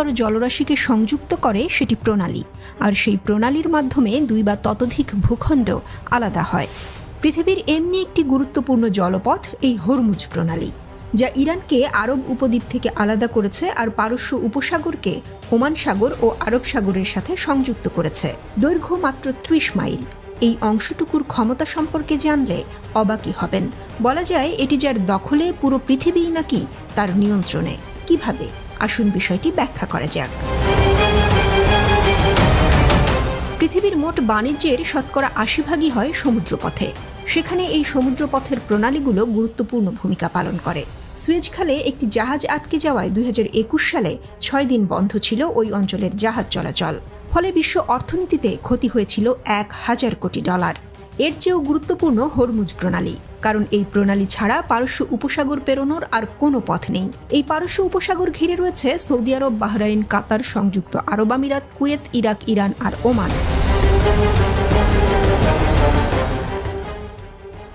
বৃহত্তর জলরাশিকে সংযুক্ত করে সেটি প্রণালী। আর সেই প্রণালীর মাধ্যমে দুই বা ততোধিক ভূখণ্ড আলাদা হয়। পৃথিবীর এমনি একটি গুরুত্বপূর্ণ জলপথ এই হরমুজ প্রণালী, যা ইরানকে আরব উপদ্বীপ থেকে আলাদা করেছে আর পারস্য উপসাগরকে ওমান সাগর ও আরব সাগরের সাথে সংযুক্ত করেছে। দৈর্ঘ্য মাত্র ত্রিশ মাইল। এই অংশটুকুর ক্ষমতা সম্পর্কে জানলে অবাকই হবেন। বলা যায় এটি যার দখলে পুরো পৃথিবীই নাকি তার নিয়ন্ত্রণে। কীভাবে? আসুন বিষয়টি ব্যাখ্যা করা যাক। পৃথিবীর মোট বাণিজ্যের শতকরা আশি ভাগই হয় সমুদ্রপথে। সেখানে এই সমুদ্রপথের প্রণালীগুলো গুরুত্বপূর্ণ ভূমিকা পালন করে। সুয়েজ খালে একটি জাহাজ আটকে যাওয়ায় দুই হাজার একুশ সালে ছয় দিন বন্ধ ছিল ওই অঞ্চলের জাহাজ চলাচল। ফলে বিশ্ব অর্থনীতিতে ক্ষতি হয়েছিল এক হাজার কোটি ডলার। এর চেয়েও গুরুত্বপূর্ণ হরমুজ প্রণালী। কারণ এই প্রণালী ছাড়া পারস্য উপসাগর পেরোনোর আর কোনো পথ নেই। এই পারস্য উপসাগর ঘিরে রয়েছে সৌদি আরব, বাহরাইন, কাতার, সংযুক্ত আরব আমিরাত, কুয়েত, ইরাক, ইরান আর ওমান।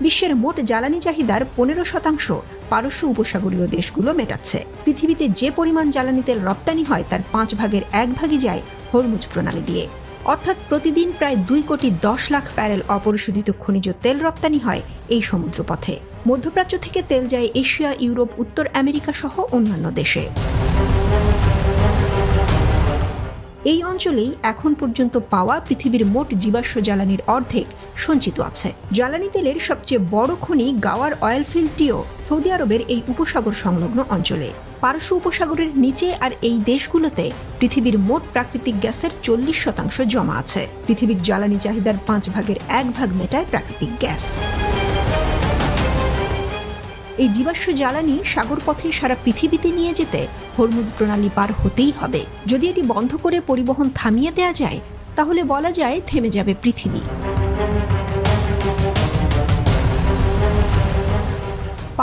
বিশ্বের মোট জ্বালানি চাহিদার পনেরো শতাংশ পারস্য উপসাগরীয় দেশগুলো মেটাচ্ছে। পৃথিবীতে যে পরিমাণ জ্বালানি তেল রপ্তানি হয়, তার পাঁচ ভাগের এক ভাগই যায় হরমুজ প্রণালী দিয়ে। অর্থাৎ প্রতিদিন প্রায় দুই কোটি দশ লাখ ব্যারেল অপরিশোধিত খনিজ তেল রপ্তানি হয় এই সমুদ্রপথে। মধ্যপ্রাচ্য থেকে তেল যায় এশিয়া, ইউরোপ, উত্তর আমেরিকা সহ অন্যান্য দেশে। এই অঞ্চলেই এখন পর্যন্ত পাওয়া পৃথিবীর মোট জীবাশ্ম জ্বালানির অর্ধেক সঞ্চিত আছে। জ্বালানি তেলের সবচেয়ে বড় খনি গাওয়ার অয়েল ফিল্ডটিও সৌদি আরবের এই উপসাগর সংলগ্ন অঞ্চলে। পারস্য উপসাগরের নিচে আর এই দেশগুলোতে পৃথিবীর মোট প্রাকৃতিক গ্যাসের চল্লিশ শতাংশ জমা আছে। পৃথিবীর জ্বালানি চাহিদার পাঁচ ভাগের এক ভাগ মেটায় প্রাকৃতিক গ্যাস। এই জীবাশ্ম জ্বালানি সাগর পথে সারা পৃথিবীতে নিয়ে যেতে হরমুজ প্রণালী পার হতেই হবে। যদি এটি বন্ধ করে পরিবহন থামিয়ে দেয়া যায়, তাহলে বলা যায় থেমে যাবে পৃথিবী।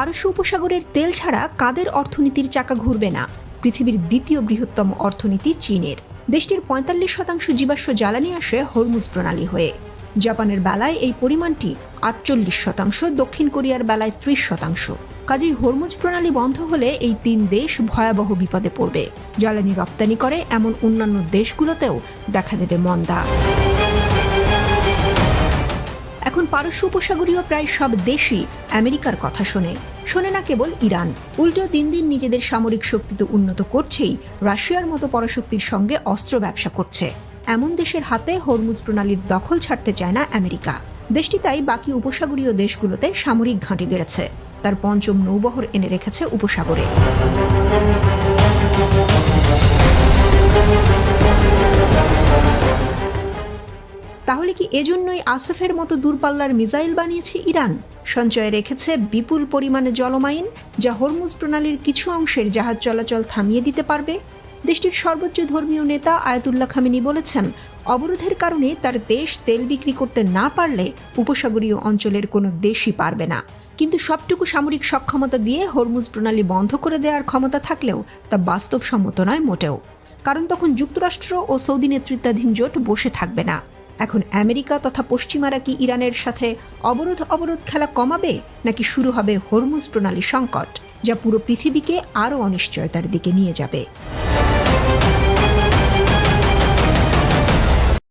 পারস্য উপসাগরের তেল ছাড়া কাদের অর্থনীতির চাকা ঘুরবে না? পৃথিবীর দ্বিতীয় বৃহত্তম অর্থনীতি চীনের। দেশটির পঁয়তাল্লিশ শতাংশ জীবাশ্ম জ্বালানি আসে হরমুজ প্রণালী হয়ে। জাপানের বেলায় এই পরিমাণটি আটচল্লিশ শতাংশ, দক্ষিণ কোরিয়ার বেলায় ত্রিশ শতাংশ। কাজেই হরমুজ প্রণালী বন্ধ হলে এই তিন দেশ ভয়াবহ বিপদে পড়বে। জ্বালানি রপ্তানি করে এমন অন্যান্য দেশগুলোতেও দেখা দেবে মন্দা। এখন পারস্য উপসাগরীয় প্রায় সব দেশই আমেরিকার কথা শোনে। শোনে না কেবল ইরান। উল্টো দিন দিন নিজেদের সামরিক শক্তি তো উন্নত করছেই, রাশিয়ার মতো পরাশক্তির সঙ্গে অস্ত্র ব্যবসা করছে। এমন দেশের হাতে হরমুজ প্রণালীর দখল ছাড়তে চায় না আমেরিকা। দেশটি তাই বাকি উপসাগরীয় দেশগুলোতে সামরিক ঘাঁটি গেড়েছে। তার পঞ্চম নৌবহর এনে রেখেছে উপসাগরে। তাহলে কি এজন্যই আসেফের মতো দূরপাল্লার মিসাইল বানিয়েছে ইরান? সঞ্চয়ে রেখেছে বিপুল পরিমাণে জলমাইন, যা হরমুজ প্রণালীর কিছু অংশের জাহাজ চলাচল থামিয়ে দিতে পারবে। দেশটির সর্বোচ্চ ধর্মীয় নেতা আয়াতুল্লাহ খামিনি বলেছেন, অবরোধের কারণে তার দেশ তেল বিক্রি করতে না পারলে উপসাগরীয় অঞ্চলের কোনো দেশই পারবে না। কিন্তু সবটুকু সামরিক সক্ষমতা দিয়ে হরমুজ প্রণালী বন্ধ করে দেওয়ার ক্ষমতা থাকলেও তা বাস্তবসম্মত নয় মোটেও। কারণ তখন যুক্তরাষ্ট্র ও সৌদি নেতৃত্বাধীন জোট বসে থাকবে না। এখন আমেরিকা তথা পশ্চিমারা কি ইরানের সাথে অবরোধ অবরোধ খেলা কমাবে, নাকি শুরু হবে হরমুজ প্রণালী সংকট, যা পুরো পৃথিবীকে আরও অনিশ্চয়তার দিকে নিয়ে যাবে?